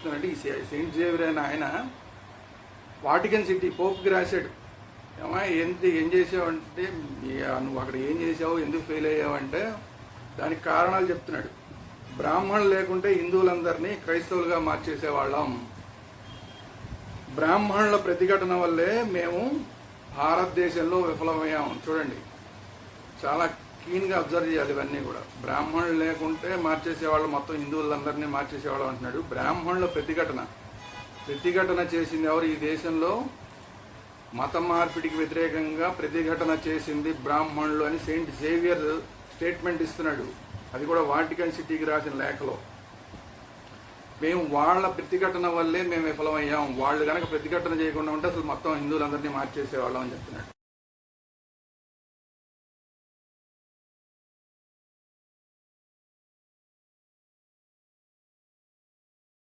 అంటే ఈ Saint Xavier అయిన ఆయన వాటికన్ సిటీ పోప్కి రాశాడు ఏమా ఎంత ఏం చేసావంటే నువ్వు అక్కడ ఏం చేసావు ఎందుకు ఫెయిల్ అయ్యావంటే దానికి కారణాలు చెప్తున్నాడు. బ్రాహ్మణులు లేకుంటే హిందువులందరినీ క్రైస్తవులుగా మార్చేసేవాళ్ళం. బ్రాహ్మణుల ప్రతిఘటన వల్లే మేము భారతదేశంలో విఫలమయ్యాం. చూడండి. చాలా క్లీన్గా అబ్జర్వ్ చేయాలి ఇవన్నీ కూడా. బ్రాహ్మణులు లేకుంటే మార్చేసేవాళ్ళు మొత్తం హిందువులందరినీ మార్చేసేవాళ్ళు అంటున్నాడు. బ్రాహ్మణుల ప్రతిఘటన. ప్రతిఘటన చేసింది ఎవరు? ఈ దేశంలో మత మార్పిడికి వ్యతిరేకంగా ప్రతిఘటన చేసింది బ్రాహ్మణులు అని సెయింట్ జేవియర్ స్టేట్మెంట్ ఇస్తున్నాడు. అది కూడా వాటికన్ సిటీకి రాసిన లేఖలో. మేము వాళ్ళ ప్రతిఘటన వల్లే మేము విఫలమయ్యాం. వాళ్ళు కనుక ప్రతిఘటన చేయకుండా ఉంటే అసలు మొత్తం హిందువులందరినీ మార్చేసేవాళ్ళం అని చెప్తున్నాడు.